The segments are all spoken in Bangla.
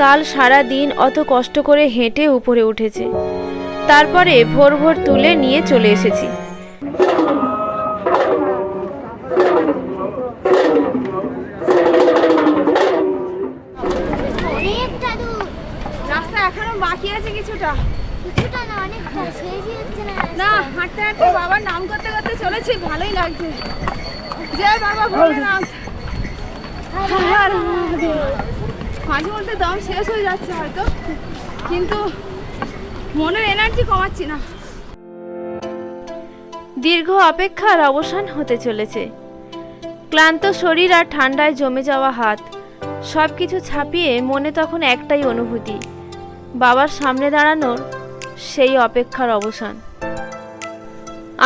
কাল সারা দিন অত কষ্ট করে হেঁটে উপরে উঠেছে। তারপরে ভোর ভোর তুলে নিয়ে চলে এসেছি। রাস্তা এখনও বাকি আছে কিছুটা। কিছুটা না অনেকটা। শেষই হচ্ছে না না হাঁটতে হাঁটতে বাবার নাম করতে করতে চলেছি ভালোই লাগছে। জয় বাবা ভোলেনাথ। হর মহাদেব। মাঝে মধ্যে দম শেষ হয়ে যাচ্ছে হয়তো, কিন্তু মনের এনার্জি কমাচ্ছি না। দীর্ঘ অপেক্ষার অবসান হতে চলেছে। ক্লান্ত শরীর আর ঠান্ডায় জমে যাওয়া হাত সব কিছু ছাপিয়ে মনে তখন একটাই অনুভূতি, বাবার সামনে দাঁড়ানোর সেই অপেক্ষার অবসান।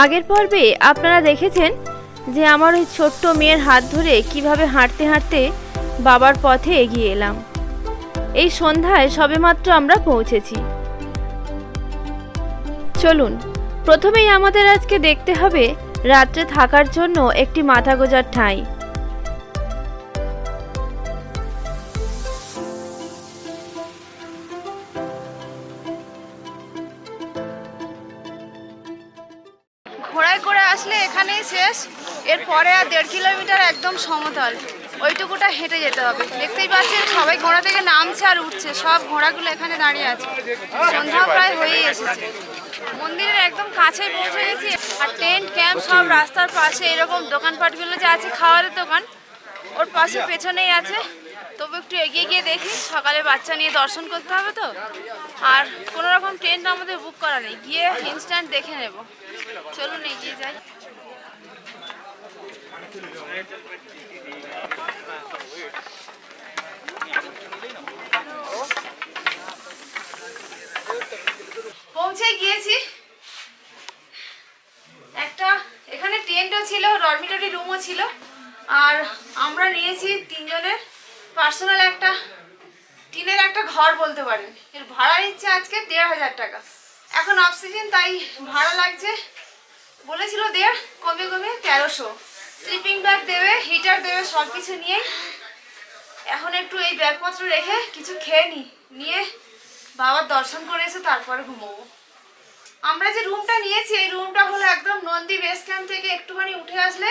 আগের পর্বে আপনারা দেখেছেন যে আমার ওই ছোট্ট মেয়ের হাত ধরে কীভাবে হাঁটতে হাঁটতে বাবার পথে এগিয়ে এলাম। এই সন্ধ্যায় সবেমাত্র আমরা পৌঁছেছি। চলুন, প্রথমেই আমাদের আজকে দেখতে হবে রাত্রে থাকার জন্য একটি মাথা গোজার ঠাঁই। ঘোড়ায় করে আসলে এখানেই শেষ। এরপরে আর দেড় কিলোমিটার একদম সমতল। ওইটুকুটা হেঁটে যেতে হবে। দেখতেই পাচ্ছেন, সবাই ঘোড়া থেকে নামছে আর উঠছে। সব ঘোড়াগুলো এখানে দাঁড়িয়ে আছে। সন্ধ্যা প্রায় হয়েই এসেছে। মন্দিরের একদম কাছে পৌঁছে গেছি। আর টেন্ট ক্যাম্প সব রাস্তার পাশে এরকম দোকানপাটগুলো যে আছে খাওয়ারের দোকান, ওর পাশে পেছনেই আছে। তবু একটু এগিয়ে গিয়ে দেখি, সকালে বাচ্চা নিয়ে দর্শন করতে হবে তো? আর কোনো রকম ট্রেনটা আমাদের বুক করা নেই। গিয়ে ইনস্ট্যান্ট দেখে নেব। চলুন এগিয়ে যাই পৌঁছে গিয়েছি একটা এখানে টেন্টও ছিল ডরমিটরি রুমও ছিল। আর আমরা নিয়েছি তিনজনের পার্সোনাল একটা, টিনের একটা ঘর বলতে পারেন। এর ভাড়া নিচ্ছে আজকে দেড় হাজার টাকা। এখন অফ সিজন তাই ভাড়া লাগছে। বলেছিল দেড়, কমে কমে তেরোশো। স্লিপিং ব্যাগ দেবে হিটার দেবে সব কিছু নিয়ে এখন একটু এই ব্যাগপত্র রেখে কিছু খেয়ে নি, নিয়ে বাবার দর্শন করে এসে তারপরে ঘুমোবো। আমরা যে রুমটা নিয়েছি, এই রুমটা হলো একদম নন্দী বেস ক্যাম্প থেকে একটুখানি উঠে আসলে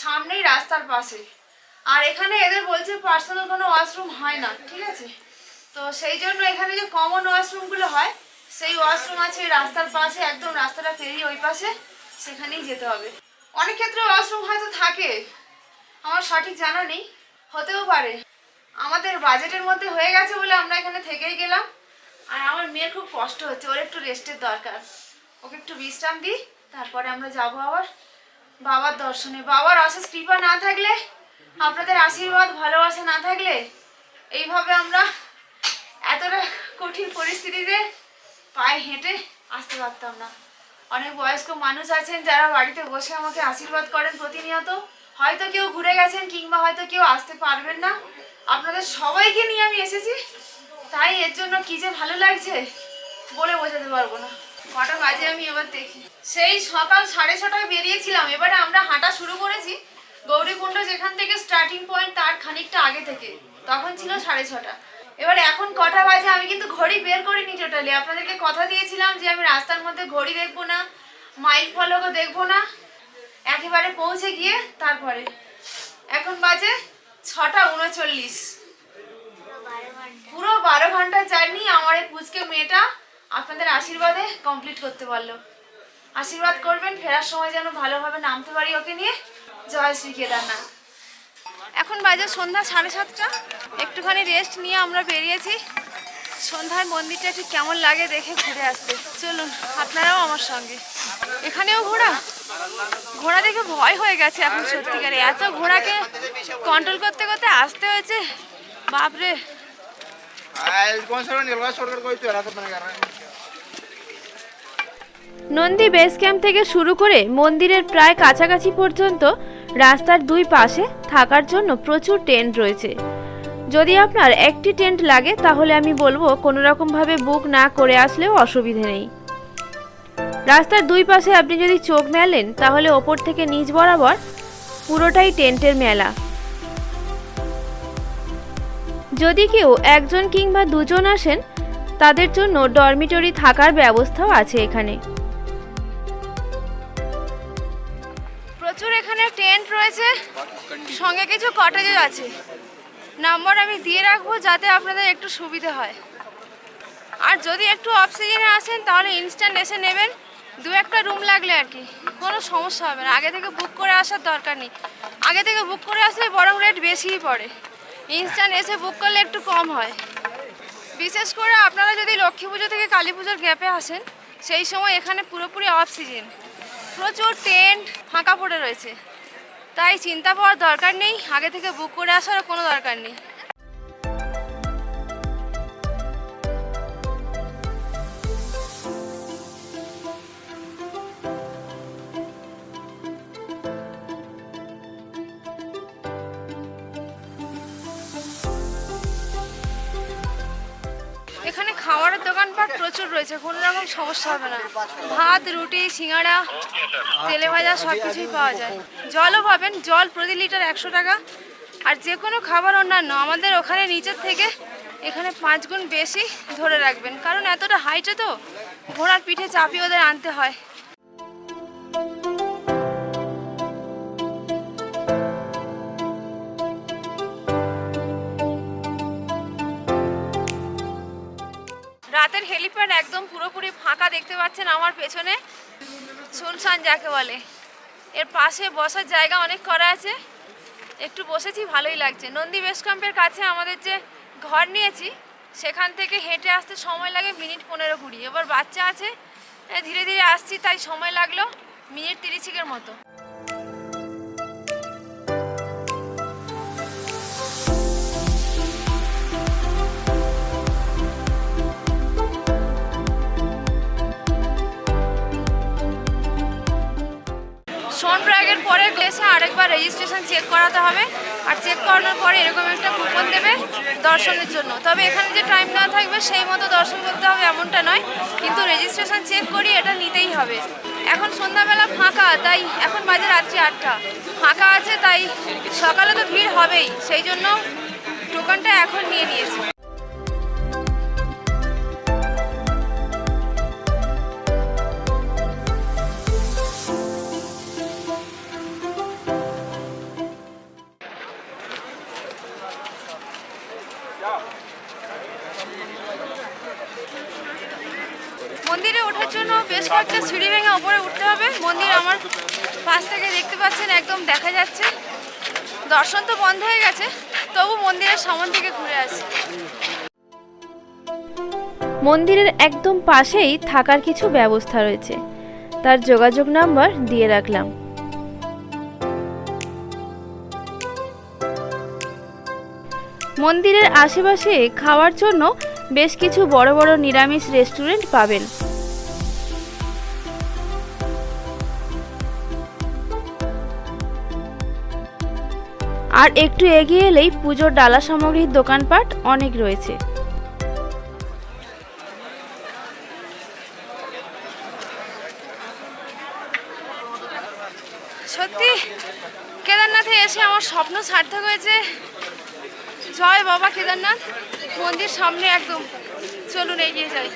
সামনেই রাস্তার পাশে। আর এখানে এদের বলছে পার্সোনাল কোনো ওয়াশরুম হয় না, ঠিক আছে? তো সেই জন্য এখানে যে কমন ওয়াশরুমগুলো হয়, সেই ওয়াশরুম আছে রাস্তার পাশে, একদম রাস্তাটা পেরিয়ে ওই পাশে, সেখানেই যেতে হবে। অনেক ক্ষেত্রে ওয়াশরুম হয়তো থাকে, আমার সঠিক জানা নেই, হতেও পারে। আমাদের বাজেটের মধ্যে হয়ে গেছে বলে আমরা এখানে থেকেই গেলাম। আর আমার মেয়ের খুব কষ্ট হচ্ছে, ওর একটু রেস্টের দরকার। ওকে একটু বিশ্রাম দিই, তারপরে আমরা যাব আবার বাবার দর্শনে। বাবার অশেষ কৃপা না থাকলে, আপনাদের আশীর্বাদ, ভালোবাসা না থাকলে, এইভাবে আমরা এতটা কঠিন পরিস্থিতিতে পায়ে হেঁটে আসতে পারতাম না। অনেক বয়স্ক মানুষ আছেন যারা বাড়িতে বসে আমাকে আশীর্বাদ করেন প্রতিনিয়ত। হয়তো কেউ ঘুরে গেছেন কিংবা হয়তো কেউ আসতে পারবেন না। আপনাদের সবাইকে নিয়ে আমি এসেছি। তাই এর জন্য কী যে ভালো লাগছে বলে বোঝাতে পারব না। কটা বাজে আমি এবার দেখি। সেই সকাল সাড়ে ছটায় বেরিয়েছিলাম। এবারে আমরা হাঁটা শুরু করেছি। গৌরীকুণ্ড যেখান থেকে স্টার্টিং পয়েন্ট তার খানিকটা আগে থেকে। তখন ছিল সাড়ে ছটা। এবার এখন কটা বাজে আমি কিন্তু ঘড়ি বের করিনি টোটালি আপনাদেরকে কথা দিয়েছিলাম যে আমি রাস্তার মধ্যে ঘড়ি দেখব না মাইল ফলকও দেখব না। একেবারে পৌঁছে গিয়ে তারপরে। এখন বাজে ছটা উনচল্লিশ। পুরো বারো ঘণ্টা জার্নি। আমার এই পুচকে মেয়েটা আপনাদের আশীর্বাদে কমপ্লিট করতে পারল। আশীর্বাদ করবেন, ফেরার সময় যেন ভালোভাবে নামতে পারি ওকে নিয়ে। জয় শ্রী কেদারনাথ। এখন বাজে সন্ধ্যা সাড়ে সাতটা। একটুখানি রেস্ট নিয়ে আমরা বেরিয়েছি। সন্ধ্যায় মন্দিরটা একটু কেমন লাগে দেখে ঘুরে আসতে। চলুন, আপনারাও আমার সঙ্গে। এখানেও ঘোড়া ঘোড়া দেখে ভয় হয়ে গেছে এখন সত্যিকারে। এত ঘোড়াকে কন্ট্রোল করতে করতে আসতে হয়েছে। বাপরে। নন্দী বেস ক্যাম্প থেকে শুরু করে মন্দিরের প্রায় কাছাকাছি পর্যন্ত রাস্তার দুই পাশে থাকার জন্য প্রচুর টেন্ট রয়েছে। যদি আপনার একটি টেন্ট লাগে, তাহলে আমি বলব কোনো রকমভাবে বুক না করে আসলেও অসুবিধে নেই। রাস্তার দুই পাশে আপনি যদি চোখ মেলেন, তাহলে ওপর থেকে নিচ বরাবর পুরোটাই টেন্টের মেলা। যদি কেউ একজন কিংবা দুজন আসেন, তাদের জন্য ডরমিটরি থাকার ব্যবস্থাও আছে এখানে। প্রচুর এখানে টেন্ট রয়েছে, সঙ্গে কিছু কটেজও আছে। নাম্বার আমি দিয়ে রাখব যাতে আপনাদের একটু সুবিধে হয়। আর যদি একটু অফ সিজনে আসেন, তাহলে ইনস্ট্যান্ট এসে নেবেন। দু একটা রুম লাগলে আর কি, কোনো সমস্যা হবে না। আগে থেকে বুক করে আসার দরকার নেই। আগে থেকে বুক করে আসলে বরং রেট বেশিই পড়ে। ইনস্ট্যান্ট এসে বুক করলে একটু কম হয়। বিশেষ করে আপনারা যদি লক্ষ্মী পুজো থেকে কালী পুজোর গ্যাপে আসেন, সেই সময় এখানে পুরোপুরি অফ সিজন প্রচুর টেন্ট ফাঁকা পড়ে রয়েছে। তাই চিন্তা পাওয়ার দরকার নেই, আগে থেকে বুক করে আসারও কোনো দরকার নেই। রয়েছে কোনো রকম সমস্যা হবে না। ভাত, রুটি, সিঙ্গাড়া, তেলে ভাজা সব কিছুই পাওয়া যায়। জলও পাবেন, জল প্রতি লিটার একশো টাকা। আর যে কোনো খাবার অন্যান্য, আমাদের ওখানে নিচের থেকে এখানে পাঁচ গুণ বেশি ধরে রাখবেন। কারণ এতটা হাইটে তো ঘোড়ার পিঠে চাপিয়ে ওদের আনতে হয়। একদম পুরোপুরি ফাঁকা দেখতে পাচ্ছেন আমার পেছনে। শুনশান যাকে বলে। এর পাশে বসার জায়গা অনেক করা আছে। একটু বসেছি, ভালোই লাগছে। নন্দী ক্যাম্পের কাছে আমাদের যে ঘর নিয়েছি, সেখান থেকে হেঁটে আসতে সময় লাগে মিনিট পনেরো কুড়ি। এবার বাচ্চা আছে ধীরে ধীরে আসছি, তাই সময় লাগল, মিনিট তিরিশিকের মতো। চেক করাতে হবে। আর চেক করানোর পরে এরকম একটা কুপন দেবে দর্শনের জন্য। তবে এখানে যে টাইম না থাকবে, সেই মতো দর্শন করতে হবে এমনটা নয়। কিন্তু রেজিস্ট্রেশন চেক করি এটা নিতেই হবে। এখন সন্ধ্যাবেলা ফাঁকা, তাই এখন বাজে রাত্রি আটটা। ফাঁকা আছে, তাই সকালে তো ভিড় হবেই। সেই জন্য টোকনটা এখন নিয়ে নিয়েছি। কয়েকটা সিঁড়ি ভেঙে ওপরে উঠতে হবে। মন্দির আমার পাশ থেকে দেখতে পাচ্ছেন, একদম দেখা যাচ্ছে। দর্শন তো বন্ধ হয়ে গেছে, তবু মন্দিরের সামন থেকে ঘুরে আসি। মন্দিরের একদম পাশেই থাকার কিছু ব্যবস্থা রয়েছে। তার যোগাযোগ নাম্বার দিয়ে রাখলাম। মন্দিরের আশেপাশে খাওয়ার জন্য বেশ কিছু বড় বড় নিরামিষ রেস্টুরেন্ট পাবেন। আর একটু এগিয়ে এলেই পুজোর ডালা সামগ্রীর দোকানপাট অনেক রয়েছে। সত্যি, কেদারনাথে এসে আমার স্বপ্ন সার্থক হয়েছে। জয় বাবা কেদারনাথ, মন্দির সামনে একদম। চলুন এগিয়ে যাই।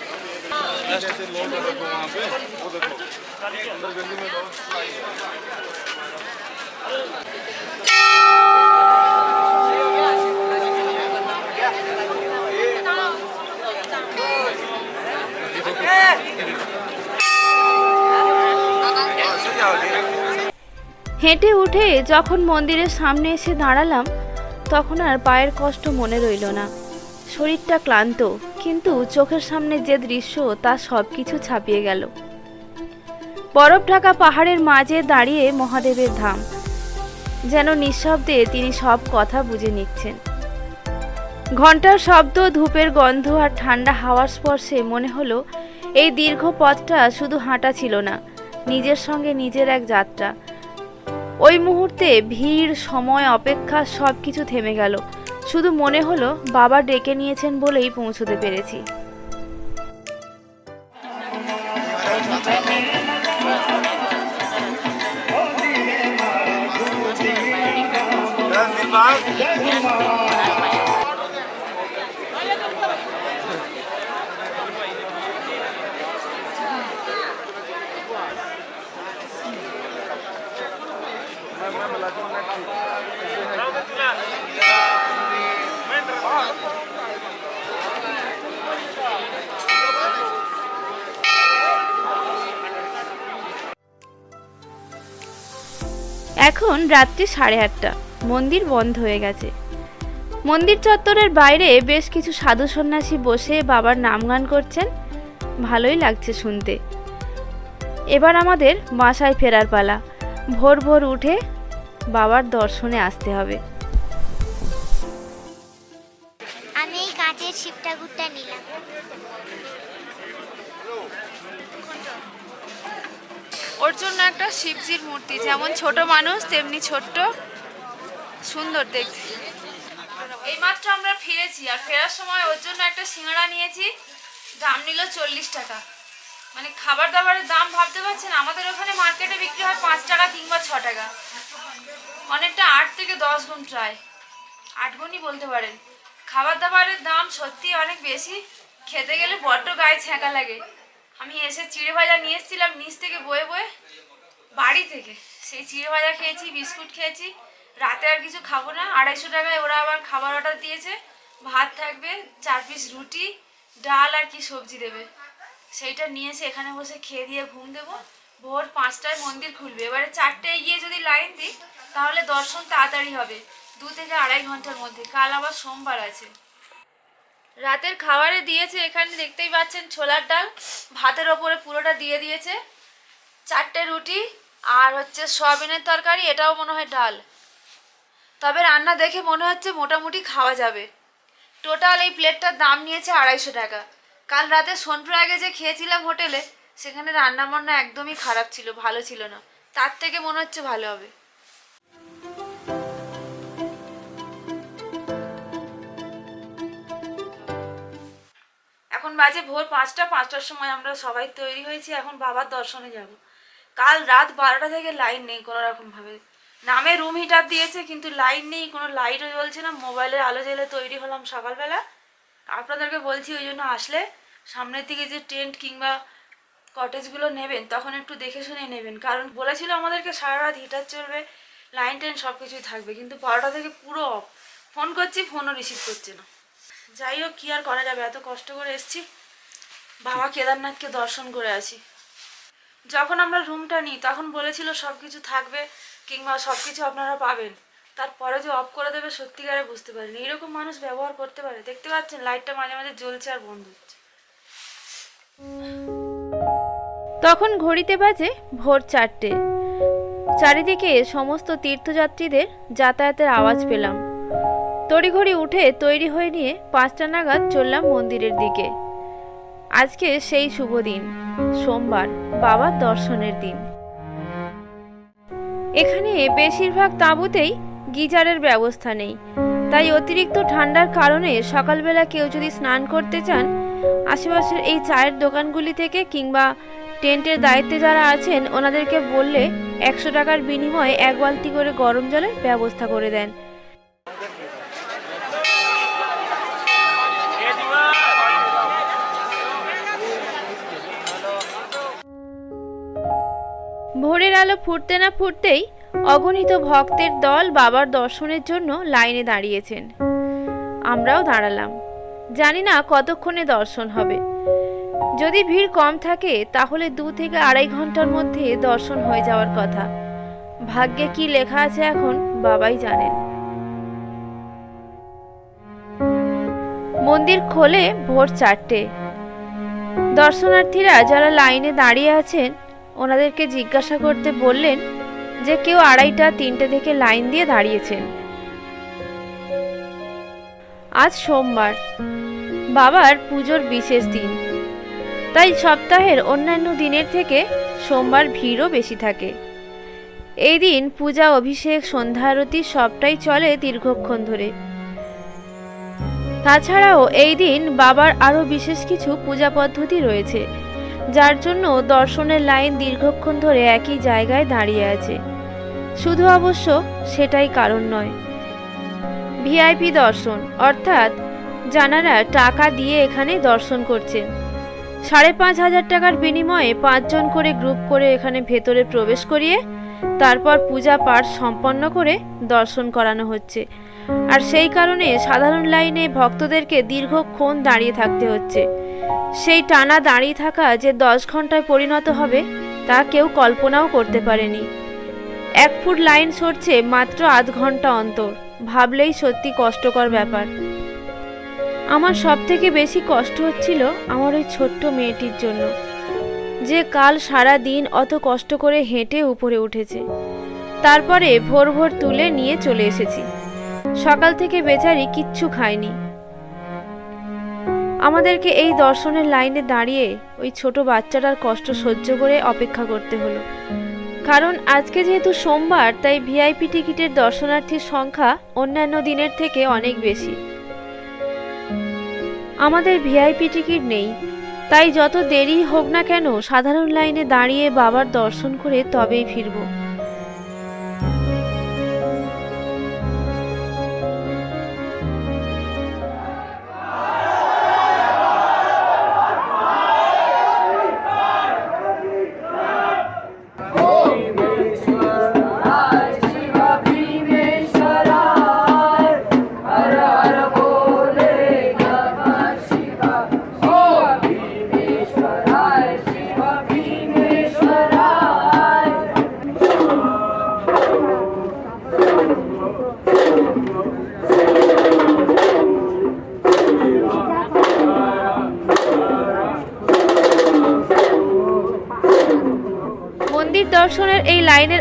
হেঁটে উঠে যখন মন্দিরের সামনে এসে দাঁড়ালাম, তখন আর পায়ের কষ্ট মনে রইল না। শরীরটা ক্লান্ত, কিন্তু চোখের সামনে যে দৃশ্য, তা সব কিছু ছাপিয়ে গেল। বরফ ঢাকা পাহাড়ের মাঝে দাঁড়িয়ে মহাদেবের ধাম। যেন নিঃশব্দে তিনি সব কথা বুঝে নিচ্ছেন। ঘণ্টার শব্দ, ধূপের গন্ধ আর ঠান্ডা হাওয়ার স্পর্শে মনে হলো এই দীর্ঘ পথটা শুধু হাঁটা ছিল না, নিজের সঙ্গে নিজের এক যাত্রা। ওই মুহূর্তে ভিড়, সময়, অপেক্ষা সব কিছু থেমে গেল। শুধু মনে হলো, বাবা ডেকে নিয়েছেন বলেই পৌঁছতে পেরেছি। এখন রাত্রি সাড়ে আটটা। মন্দির বন্ধ হয়ে গেছে। মন্দির চত্বরের বাইরে বেশ কিছু সাধু সন্ন্যাসী বসে বাবার নাম গান করছেন। ভালোই লাগছে শুনতে। এবার আমাদের বাসায় ফেরার পালা। ভোর ভোর উঠে বাবার দর্শনে আসতে হবে। ওর জন্য একটা শিবজির মূর্তি, যেমন ছোট মানুষ, তেমনি ছোট্ট, সুন্দর দেখতে। এইমাত্র আমরা ফিরেছি, আর ফেরার সময় ওর জন্য একটা সিঙ্গাড়া নিয়েছি, দাম নিল চল্লিশ টাকা। মানে খাবার দাবারের দাম ভাবতে পারছেন, আমাদের ওখানে মার্কেটে বিক্রি হয় পাঁচ টাকা কিংবা ছ টাকা। অনেকটা আট থেকে দশ গুণ প্রায়। আট গুণই বলতে পারেন। খাবার দাবারের দাম সত্যি অনেক বেশি, খেতে গেলে বড্ড গায়ে ছ্যাঁকা লাগে। আমি এসে চিড়ে ভাজা নিয়ে এসেছিলাম, নিচ থেকে বয়ে বয়ে বাড়ি থেকে। সেই চিড়ে ভাজা খেয়েছি, বিস্কুট খেয়েছি। রাতে আর কিছু খাব না, আড়াইশো টাকায় ওরা আবার খাবার অর্ডার দিয়েছে। ভাত থাকবে, চার পিস রুটি, ডাল আর কি সবজি দেবে। সেইটা নিয়ে এসে এখানে বসে খেয়ে দিয়ে ঘুম দেবো। ভোর পাঁচটায় মন্দির খুলবে। এবারে চারটেয় গিয়ে যদি লাইন দিই, তাহলে দর্শন তাড়াতাড়ি হবে। দু থেকে আড়াই ঘণ্টার মধ্যে। কাল আবার সোমবার আছে। রাতের খাবারে দিয়েছে, এখানে দেখতেই পাচ্ছেন ছোলার ডাল। ভাতের ওপরে পুরোটা দিয়ে দিয়েছে। চারটে রুটি আর হচ্ছে সয়াবিনের তরকারি, এটাও মনে হয় ডাল। তবে রান্না দেখে মনে হচ্ছে মোটামুটি খাওয়া যাবে। টোটাল এই প্লেটটার দাম নিয়েছে আড়াইশো টাকা। কাল রাতে সোনপ্রয়াগে যে খেয়েছিলাম হোটেলে, সেখানে রান্না বান্না একদমই খারাপ ছিল, ভালো ছিল না। তার থেকে মনে হচ্ছে ভালো হবে। বাজে ভোর পাঁচটা, পাঁচটার সময় আমরা সবাই তৈরি হয়েছি, এখন বাবার দর্শনে যাব। কাল রাত বারোটা থেকে লাইন নেই কোনো রকমভাবে নামে রুম হিটার দিয়েছে, কিন্তু লাইন নেই, কোনো লাইটও জ্বলছে না, মোবাইলের আলো জ্বেলে তৈরি হলাম সকালবেলা। আপনাদেরকে বলছি, ওই জন্য আসলে সামনের দিকে যে টেন্ট কিংবা কটেজগুলো নেবেন, তখন একটু দেখে শুনে নেবেন। কারণ বলেছিল আমাদেরকে সারা রাত হিটার চলবে লাইন টেন সব কিছুই থাকবে, কিন্তু বারোটা থেকে পুরো অফ ফোন করছি ফোনও রিসিভ করছে না। যাই হোক কী আর করা যাবে? এত কষ্ট করে এসছি। বাবা কেদারনাথকে দর্শন করে আসি যখন আমরা রুমটা নিই, তখন বলেছিল সব কিছু থাকবে কিংবা সব কিছু আপনারা পাবেন। তারপরে যে অফ করে দেবে, সত্যিকারে বুঝতে পারিনি। এরকম মানুষ ব্যবহার করতে পারে। দেখতে পাচ্ছেন, লাইটটা মাঝে মাঝে জ্বলছে আর বন্ধ হচ্ছে। তখন ঘড়িতে বাজে ভোর চারটে। চারিদিকে সমস্ত তীর্থযাত্রীদের যাতায়াতের আওয়াজ পেলাম। তড়িঘড়ি উঠে তৈরি হয়ে নিয়ে পাঁচটা নাগাদ চললাম মন্দিরের দিকে। আজকে সেই শুভ দিন, সোমবার, বাবার দর্শনের দিন। এখানে বেশিরভাগ তাঁবুতেই গিজারের ব্যবস্থা নেই। তাই অতিরিক্ত ঠান্ডার কারণে সকালবেলা কেউ যদি স্নান করতে চান, আশেপাশের এই চায়ের দোকানগুলি থেকে কিংবা টেন্টের দায়িত্বে যারা আছেন, ওনাদেরকে বললে একশো টাকার বিনিময়ে এক বালতি করে গরম জলের ব্যবস্থা করে দেন। ভোরের আলো ফুটতে না ফুটতেই অগণিত ভক্তের দল বাবার দর্শনের জন্য লাইনে দাঁড়িয়েছেন। আমরাও দাঁড়ালাম। জানি না কতক্ষণে দর্শন হবে। যদি ভিড় কম থাকে, তাহলে দু থেকে আড়াই ঘণ্টার মধ্যে দর্শন হয়ে যাওয়ার কথা। ভাগ্যে কি লেখা আছে এখন, বাবাই জানেন। মন্দির খোলে ভোর চারটে। দর্শনার্থীরা যারা লাইনে দাঁড়িয়ে আছেন ওনাদেরকে জিজ্ঞাসা করতে বললেন যে কেউ আড়াইটা, তিনটে থেকে লাইন দিয়ে দাঁড়িয়েছেন। আজ সোমবার, বাবার পুজোর বিশেষ দিন। তাই সপ্তাহের অন্যান্য দিনের থেকে সোমবার ভিড়ও বেশি থাকে। এই দিন পূজা, অভিষেক, সন্ধ্যা আরতি সবটাই চলে দীর্ঘক্ষণ ধরে। তাছাড়াও এই দিন বাবার আরও বিশেষ কিছু পূজা পদ্ধতি রয়েছে। যার জন্য দর্শনের লাইন দীর্ঘক্ষণ ধরে একই জায়গায় দাঁড়িয়ে আছে। শুধু অবশ্য সেটাই কারণ নয়। ভিআইপি দর্শন, অর্থাৎ জানারা টাকা দিয়ে এখানে দর্শন করছেন সাড়ে পাঁচ হাজার টাকার বিনিময়ে পাঁচজন করে গ্রুপ করে এখানে ভেতরে প্রবেশ করিয়ে তারপর পূজা পাঠ সম্পন্ন করে দর্শন করানো হচ্ছে। আর সেই কারণে সাধারণ লাইনে ভক্তদেরকে দীর্ঘক্ষণ দাঁড়িয়ে থাকতে হচ্ছে। সেই টানা দাঁড়িয়ে থাকা যে দশ ঘন্টায় পরিণত হবে, তা কেউ কল্পনাও করতে পারেনি। এক ফুট লাইন সরছে মাত্র আধ ঘণ্টা অন্তর। ভাবলেই সত্যি কষ্টকর ব্যাপার। আমার সব থেকে বেশি কষ্ট হচ্ছিল আমার ওই ছোট্ট মেয়েটির জন্য। যে কাল সারা দিন অত কষ্ট করে হেঁটে উপরে উঠেছে। তারপরে ভোর ভোর তুলে নিয়ে চলে এসেছি। সকাল থেকে বেচারি কিচ্ছু খায়নি। আমাদেরকে এই দর্শনের লাইনে দাঁড়িয়ে ওই ছোট বাচ্চাটার কষ্ট সহ্য করে অপেক্ষা করতে হলো। কারণ আজকে যেহেতু সোমবার, তাই ভিআইপি টিকিটের দর্শনার্থীর সংখ্যা অন্যান্য দিনের থেকে অনেক বেশি। আমাদের ভিআইপি টিকিট নেই। তাই যত দেরি হোক না কেন সাধারণ লাইনে দাঁড়িয়ে বাবার দর্শন করে তবেই ফিরব।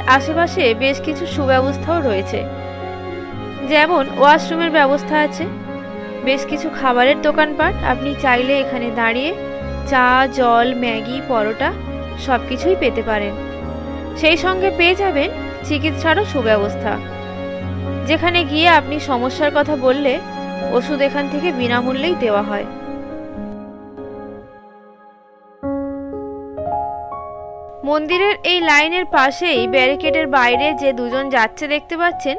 আশেপাশে বেশ কিছু সুব্যবস্থাও রয়েছে। যেমন ওয়াশরুমের ব্যবস্থা আছে, বেশ কিছু খাবারের দোকানপাট। আপনি চাইলে এখানে দাঁড়িয়ে চা, জল, ম্যাগি, পরোটা সব কিছুই পেতে পারেন। সেই সঙ্গে পেয়ে যাবেন চিকিৎসারও সুব্যবস্থা। যেখানে গিয়ে আপনি সমস্যার কথা বললে ওষুধ এখান থেকে বিনামূল্যেই দেওয়া হয়। মন্দিরের এই লাইনের পাশেই ব্যারিকেডের বাইরে যে দুজন যাচ্ছে দেখতে পাচ্ছেন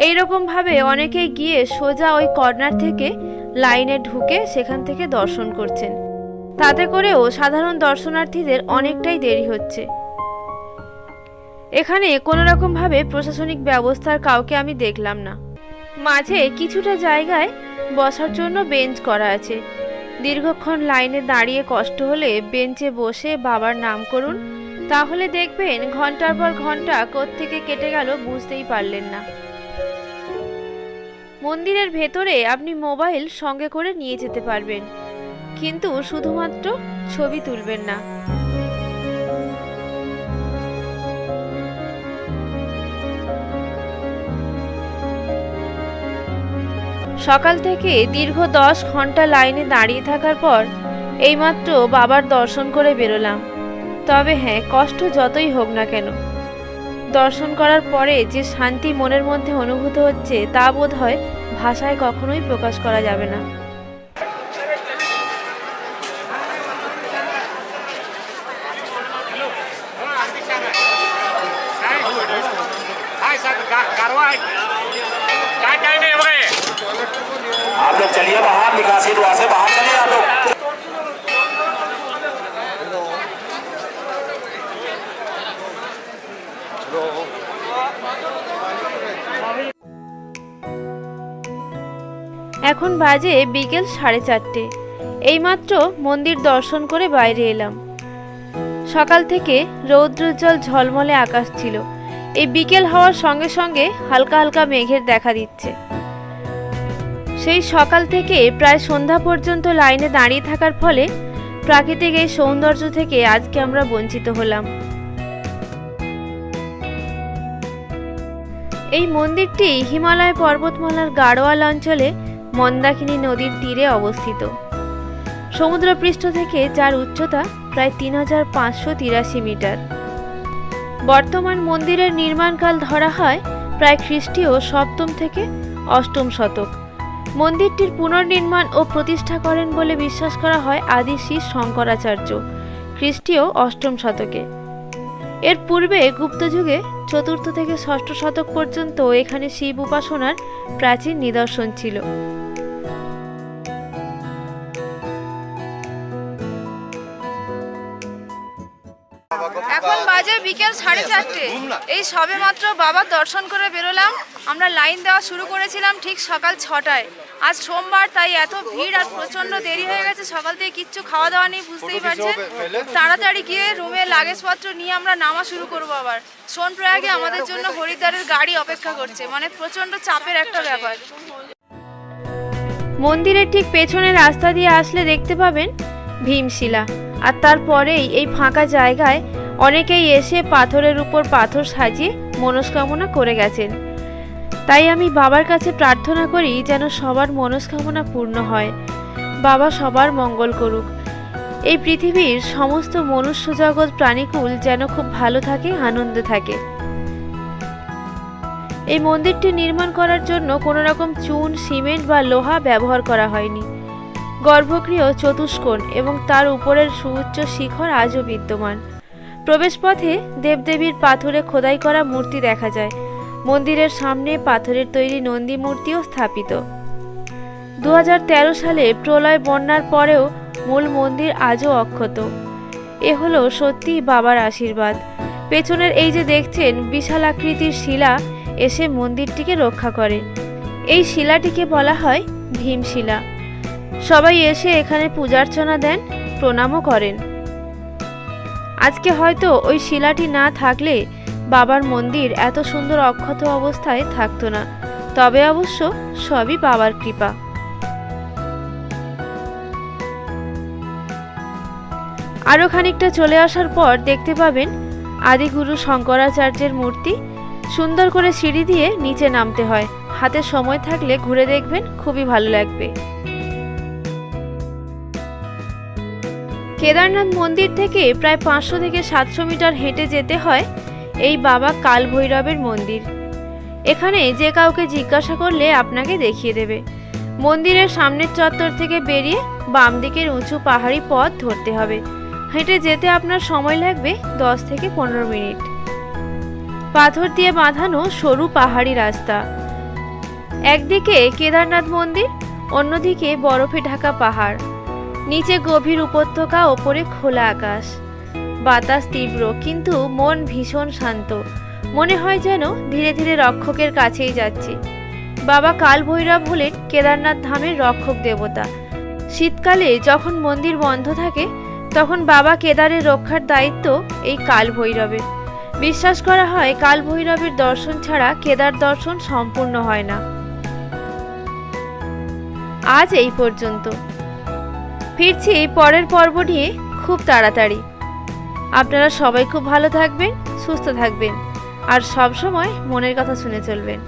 এই রকম ভাবে অনেকেই গিয়ে সোজা ওই কর্নার থেকে লাইনে ঢুকে সেখান থেকে দর্শন করছেন। তাতে করেও সাধারণ দর্শনার্থীদের অনেকটাই দেরি হচ্ছে। এখানে কোনো রকম ভাবে প্রশাসনিক ব্যবস্থার কাউকে আমি দেখলাম না। মাঝে কিছুটা জায়গায় বসার জন্য বেঞ্চ করা আছে। দীর্ঘক্ষণ লাইনে দাঁড়িয়ে কষ্ট হলে বেঞ্চে বসে বাবার নাম করুন তাহলে দেখবেন ঘণ্টার পর ঘণ্টা কোত্থেকে কেটে গেল বুঝতেই পারলেন না। মন্দিরের ভেতরে আপনি মোবাইল সঙ্গে করে নিয়ে যেতে পারবেন, কিন্তু শুধুমাত্র ছবি তুলবেন না। সকাল থেকে দীর্ঘ দশ ঘণ্টা লাইনে দাঁড়িয়ে থাকার পর এইমাত্র বাবার দর্শন করে বেরোলাম। তবে হ্যাঁ কষ্ট যতই হোক না কেন। দর্শন করার পরে যে শান্তি মনের মধ্যে অনুভূত হচ্ছে তা বোধ হয় ভাষায় কখনোই প্রকাশ করা যাবে না। এখন বাজে বিকেল সাড়ে চারটে। এইমাত্র মন্দির দর্শন করে বাইরে এলাম। সকাল থেকে রৌদ্রোজ্জ্বল ঝলমলে আকাশ ছিল। এই বিকেল হওয়ার সঙ্গে সঙ্গে হালকা হালকা মেঘের দেখা দিচ্ছে। সেই সকাল থেকে প্রায় সন্ধ্যা পর্যন্ত লাইনে দাঁড়িয়ে থাকার ফলে প্রাকৃতিক এই সৌন্দর্য থেকে আজকে আমরা বঞ্চিত হলাম। এই মন্দিরটি হিমালয় পর্বতমালার গাড়োয়াল অঞ্চলে মন্দাকিনী নদীর তীরে অবস্থিত। সমুদ্রপৃষ্ঠ থেকে যার উচ্চতা প্রায় তিন হাজার পাঁচশো তিরাশি মিটার। বর্তমান মন্দিরের নির্মাণকাল ধরা হয় প্রায় খ্রিস্টীয় সপ্তম থেকে অষ্টম শতক। মন্দিরটির পুনর্নির্মাণ ও প্রতিষ্ঠা করেন বলে বিশ্বাস করা হয় আদি শ্রী শঙ্করাচার্য, খ্রিস্টীয় অষ্টম শতকে। এর পূর্বে গুপ্তযুগে চতুর্থ থেকে ষষ্ঠ শতক পর্যন্ত এখানে শিব উপাসনার প্রাচীন নিদর্শন ছিল। বিকেল সাড়ে চারটে। এই সবে মাত্র বাবার দর্শন করে বেরোলাম। আমরা লাইন দেওয়া শুরু করেছিলাম ঠিক সকাল ছটায়। আজ সোমবার তাই এত ভিড় আর প্রচণ্ড দেরি হয়ে গেছে। সকাল থেকে কিচ্ছু খাওয়া দাওয়া নেই বুঝতেই পারছেন? তাড়াতাড়ি গিয়ে রুমে লাগেজপত্র নিয়ে আমরা নামা শুরু করব আবার। সোনপ্রয়াগে আমাদের জন্য হরিদ্বারের গাড়ি অপেক্ষা করছে। মানে প্রচণ্ড চাপের একটা ব্যাপার। মন্দিরের ঠিক পেছনে রাস্তা দিয়ে আসলে দেখতে পাবেন ভীমশিলা। আর তারপরেই এই ফাঁকা জায়গায় অনেকেই এসে পাথরের উপর পাথর সাজিয়ে মনস্কামনা করে গেছেন। তাই আমি বাবার কাছে প্রার্থনা করি যেন সবার মনস্কামনা পূর্ণ হয়। বাবা সবার মঙ্গল করুক। এই পৃথিবীর সমস্ত মনুষ্য জগৎ প্রাণীকুল যেন খুব ভালো থাকে, আনন্দে থাকে। এই মন্দিরটি নির্মাণ করার জন্য কোনো রকম চুন, সিমেন্ট বা লোহা ব্যবহার করা হয়নি। গর্ভগৃহ, চতুষ্কোণ এবং তার উপরের সুউচ্চ শিখর আজও বিদ্যমান। প্রবেশপথে দেবদেবীর পাথরে খোদাই করা মূর্তি দেখা যায়। মন্দিরের সামনে পাথরের তৈরি নন্দী মূর্তিও স্থাপিত। দু হাজার তেরো সালে প্রলয় বন্যার পরেও মূল মন্দির আজও অক্ষত। এ হলো সত্যিই বাবার আশীর্বাদ। পেছনের এই যে দেখছেন বিশাল আকৃতির শিলা, এসে মন্দিরটিকে রক্ষা করে। এই শিলাটিকে বলা হয় ভীমশিলা। সবাই এসে এখানে পূজার্চনা দেন, প্রণামও করেন। আজকে হয়তো ওই শিলাটি না থাকলে বাবার মন্দির এত সুন্দর অক্ষত অবস্থায় থাকতো না। তবে অবশ্য সবই বাবার কৃপা। আরও খানিকটা চলে আসার পর দেখতে পাবেন আদিগুরু শঙ্করাচার্যের মূর্তি সুন্দর করে সিঁড়ি দিয়ে নিচে নামতে হয়। হাতে সময় থাকলে ঘুরে দেখবেন খুবই ভালো লাগবে। কেদারনাথ মন্দির থেকে প্রায় পাঁচশো থেকে সাতশো মিটার হেঁটে যেতে হয় এই বাবা কাল ভৈরবের মন্দির। এখানে যে কাউকে জিজ্ঞাসা করলে আপনাকে দেখিয়ে দেবে। মন্দিরের সামনের চত্বর থেকে বেরিয়ে বাম দিকের উঁচু পাহাড়ি পথ ধরতে হবে। হেঁটে যেতে আপনার সময় লাগবে দশ থেকে পনেরো মিনিট। পাথর দিয়ে বাঁধানো সরু পাহাড়ি রাস্তা। একদিকে কেদারনাথ মন্দির, অন্যদিকে বরফে ঢাকা পাহাড়। নিচে গভীর উপত্যকা, ওপরে খোলা আকাশ। বাতাস তীব্র, কিন্তু মন ভীষণ শান্ত। মনে হয় যেন ধীরে ধীরে রক্ষকের কাছেই যাচ্ছি। বাবা কাল ভৈরব হলেন কেদারনাথ ধামের রক্ষক দেবতা। শীতকালে যখন মন্দির বন্ধ থাকে, তখন বাবা কেদারের রক্ষার দায়িত্ব এই কাল ভৈরবের বিশ্বাস করা হয় কাল ভৈরবের দর্শন ছাড়া কেদার দর্শন সম্পূর্ণ হয় না। আজ এই পর্যন্ত। ফিরছি পরের পর্ব নিয়ে খুব তাড়াতাড়ি। আপনারা সবাই খুব ভালো থাকবেন, সুস্থ থাকবেন, আর সব সময় মনের কথা শুনে চলবেন।